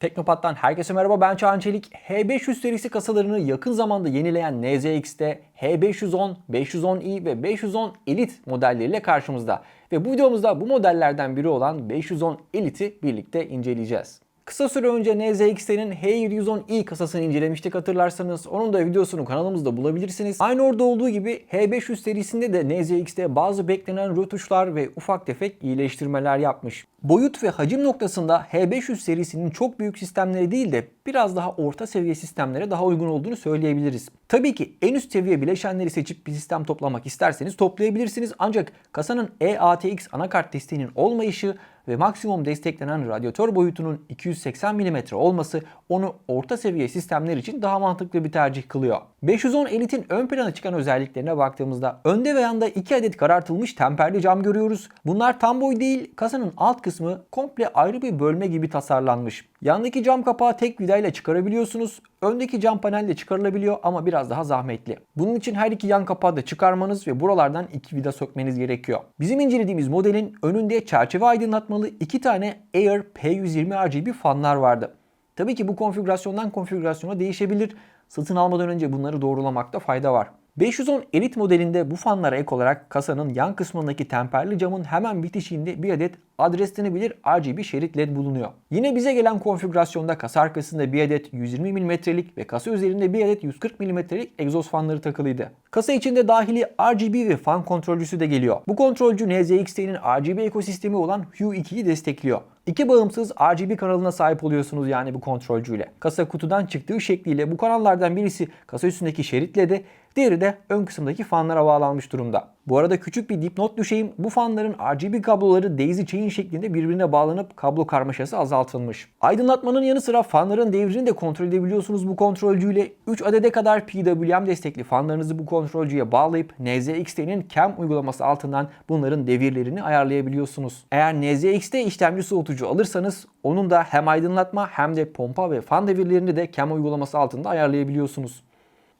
Teknopat'tan herkese merhaba ben Çağan Çelik. H500 serisi kasalarını yakın zamanda yenileyen NZX'te H510, 510i ve 510 Elite modelleriyle karşımızda. Ve bu videomuzda bu modellerden biri olan 510 Elite'i birlikte inceleyeceğiz. Kısa süre önce NZXT'nin H710i kasasını incelemiştik hatırlarsanız. Onun da videosunu kanalımızda bulabilirsiniz. Aynı orada olduğu gibi H500 serisinde de NZXT bazı beklenen rötuşlar ve ufak tefek iyileştirmeler yapmış. Boyut ve hacim noktasında H500 serisinin çok büyük sistemleri değil de biraz daha orta seviye sistemlere daha uygun olduğunu söyleyebiliriz. Tabii ki en üst seviye bileşenleri seçip bir sistem toplamak isterseniz toplayabilirsiniz. Ancak kasanın E EATX anakart desteğinin olmayışı ve maksimum desteklenen radyatör boyutunun 280 mm olması onu orta seviye sistemler için daha mantıklı bir tercih kılıyor. 510 Elite'in ön plana çıkan özelliklerine baktığımızda önde ve yanda 2 adet karartılmış temperli cam görüyoruz. Bunlar tam boy değil, kasanın alt kısmı komple ayrı bir bölme gibi tasarlanmış. Yandaki cam kapağı tek vidayla çıkarabiliyorsunuz. Öndeki cam panel de çıkarılabiliyor ama biraz daha zahmetli. Bunun için her iki yan kapağı da çıkarmanız ve buralardan iki vida sökmeniz gerekiyor. Bizim incelediğimiz modelin önünde çerçeve aydınlatmalı iki tane Air P120 RGB fanlar vardı. Tabii ki bu konfigürasyondan konfigürasyona değişebilir. Satın almadan önce bunları doğrulamakta fayda var. 510 Elite modelinde bu fanlara ek olarak kasanın yan kısmındaki temperli camın hemen bitişiğinde bir adet adreslenebilir RGB şerit LED bulunuyor. Yine bize gelen konfigürasyonda kasa arkasında bir adet 120 mm'lik ve kasa üzerinde bir adet 140 mm'lik egzoz fanları takılıydı. Kasa içinde dahili RGB ve fan kontrolcüsü de geliyor. Bu kontrolcü NZXT'nin RGB ekosistemi olan Hue 2'yi destekliyor. İki bağımsız RGB kanalına sahip oluyorsunuz yani bu kontrolcüyle. Kasa kutudan çıktığı şekliyle bu kanallardan birisi kasa üstündeki şeritle de diğeri de ön kısımdaki fanlara bağlanmış durumda. Bu arada küçük bir dipnot düşeyim. Bu fanların RGB kabloları daisy chain şeklinde birbirine bağlanıp kablo karmaşası azaltılmış. Aydınlatmanın yanı sıra fanların devrini de kontrol edebiliyorsunuz bu kontrolcüyle. 3 adede kadar PWM destekli fanlarınızı bu kontrolcüye bağlayıp NZXT'nin CAM uygulaması altından bunların devirlerini ayarlayabiliyorsunuz. Eğer NZXT işlemci soğutucu alırsanız onun da hem aydınlatma hem de pompa ve fan devirlerini de CAM uygulaması altında ayarlayabiliyorsunuz.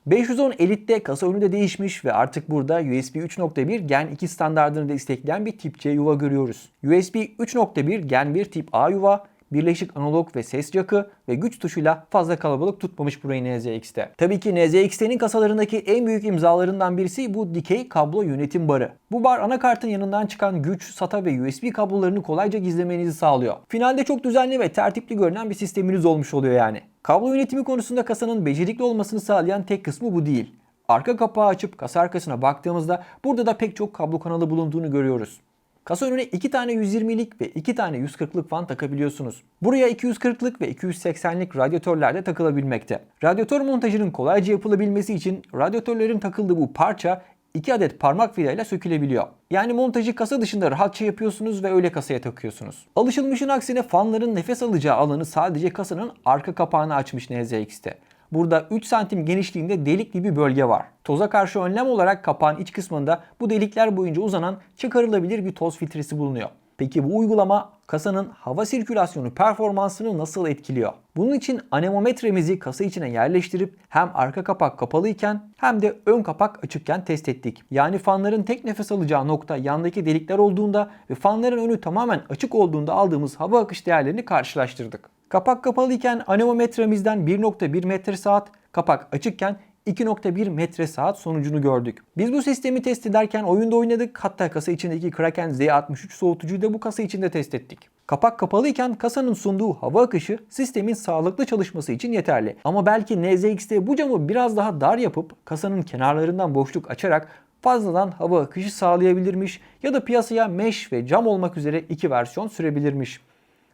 510 Elite'de kasa önü de değişmiş ve artık burada USB 3.1 Gen 2 standartını destekleyen bir tip C yuva görüyoruz. USB 3.1 Gen 1 tip A yuva, birleşik analog ve ses jackı ve güç tuşuyla fazla kalabalık tutmamış burayı NZX'te. Tabii ki NZXT'nin kasalarındaki en büyük imzalarından birisi bu dikey kablo yönetim barı. Bu bar anakartın yanından çıkan güç, SATA ve USB kablolarını kolayca gizlemenizi sağlıyor. Finalde çok düzenli ve tertipli görünen bir sisteminiz olmuş oluyor yani. Kablo yönetimi konusunda kasanın becerikli olmasını sağlayan tek kısmı bu değil. Arka kapağı açıp kasa arkasına baktığımızda burada da pek çok kablo kanalı bulunduğunu görüyoruz. Kasa önüne 2 tane 120'lik ve 2 tane 140'lık fan takabiliyorsunuz. Buraya 240'lık ve 280'lik radyatörler de takılabilmekte. Radyatör montajının kolayca yapılabilmesi için radyatörlerin takıldığı bu parça 2 adet parmak vidayla sökülebiliyor. Yani montajı kasa dışında rahatça yapıyorsunuz ve öyle kasaya takıyorsunuz. Alışılmışın aksine fanların nefes alacağı alanı sadece kasanın arka kapağını açmış NZX'te. Burada 3 santim genişliğinde delikli bir bölge var. Toza karşı önlem olarak kapağın iç kısmında bu delikler boyunca uzanan çıkarılabilir bir toz filtresi bulunuyor. Peki bu uygulama kasanın hava sirkülasyonu performansını nasıl etkiliyor? Bunun için anemometremizi kasa içine yerleştirip hem arka kapak kapalıyken hem de ön kapak açıkken test ettik. Yani fanların tek nefes alacağı nokta yandaki delikler olduğunda ve fanların önü tamamen açık olduğunda aldığımız hava akış değerlerini karşılaştırdık. Kapak kapalıyken anemometremizden 1.1 metre saat, kapak açıkken 2.1 metre saat sonucunu gördük. Biz bu sistemi test ederken oyunda oynadık. Hatta kasa içindeki Kraken Z63 soğutucuyu da bu kasa içinde test ettik. Kapak kapalıyken kasanın sunduğu hava akışı sistemin sağlıklı çalışması için yeterli. Ama belki NZX'te bu camı biraz daha dar yapıp kasanın kenarlarından boşluk açarak fazladan hava akışı sağlayabilirmiş ya da piyasaya mesh ve cam olmak üzere iki versiyon sürebilirmiş.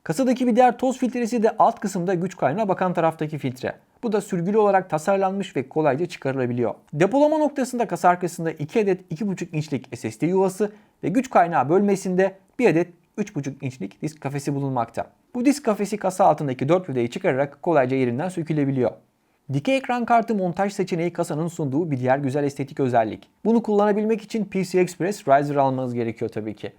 Kasadaki bir diğer toz filtresi de alt kısımda güç kaynağına bakan taraftaki filtre. Bu da sürgülü olarak tasarlanmış ve kolayca çıkarılabiliyor. Depolama noktasında kasa arkasında 2 adet 2.5 inçlik SSD yuvası ve güç kaynağı bölmesinde 1 adet 3.5 inçlik disk kafesi bulunmakta. Bu disk kafesi kasa altındaki 4 vidayı çıkararak kolayca yerinden sökülebiliyor. Dikey ekran kartı montaj seçeneği kasanın sunduğu bir diğer güzel estetik özellik. Bunu kullanabilmek için PCI Express Riser almanız gerekiyor tabii ki.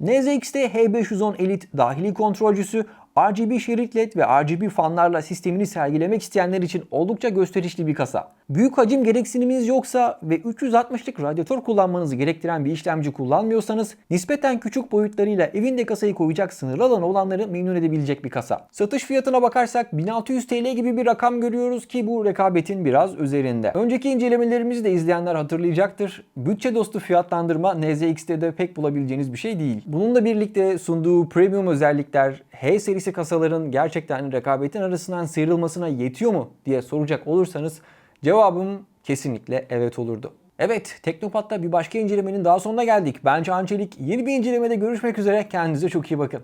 NZXT H510 Elite dahili kontrolcüsü RGB şerit led ve RGB fanlarla sistemini sergilemek isteyenler için oldukça gösterişli bir kasa. Büyük hacim gereksiniminiz yoksa ve 360'lık radyatör kullanmanızı gerektiren bir işlemci kullanmıyorsanız nispeten küçük boyutlarıyla evinde kasayı koyacak sınır alanı olanları memnun edebilecek bir kasa. Satış fiyatına bakarsak 1600 TL gibi bir rakam görüyoruz ki bu rekabetin biraz üzerinde. Önceki incelemelerimizi de izleyenler hatırlayacaktır. Bütçe dostu fiyatlandırma NZX'te de pek bulabileceğiniz bir şey değil. Bununla birlikte sunduğu premium özellikler H serisi kasaların gerçekten rekabetin arasından sıyrılmasına yetiyor mu diye soracak olursanız cevabım kesinlikle evet olurdu. Evet, Teknopat'ta bir başka incelemenin daha sonuna geldik. Ben Çağan Çelik. Yeni bir incelemede görüşmek üzere. Kendinize çok iyi bakın.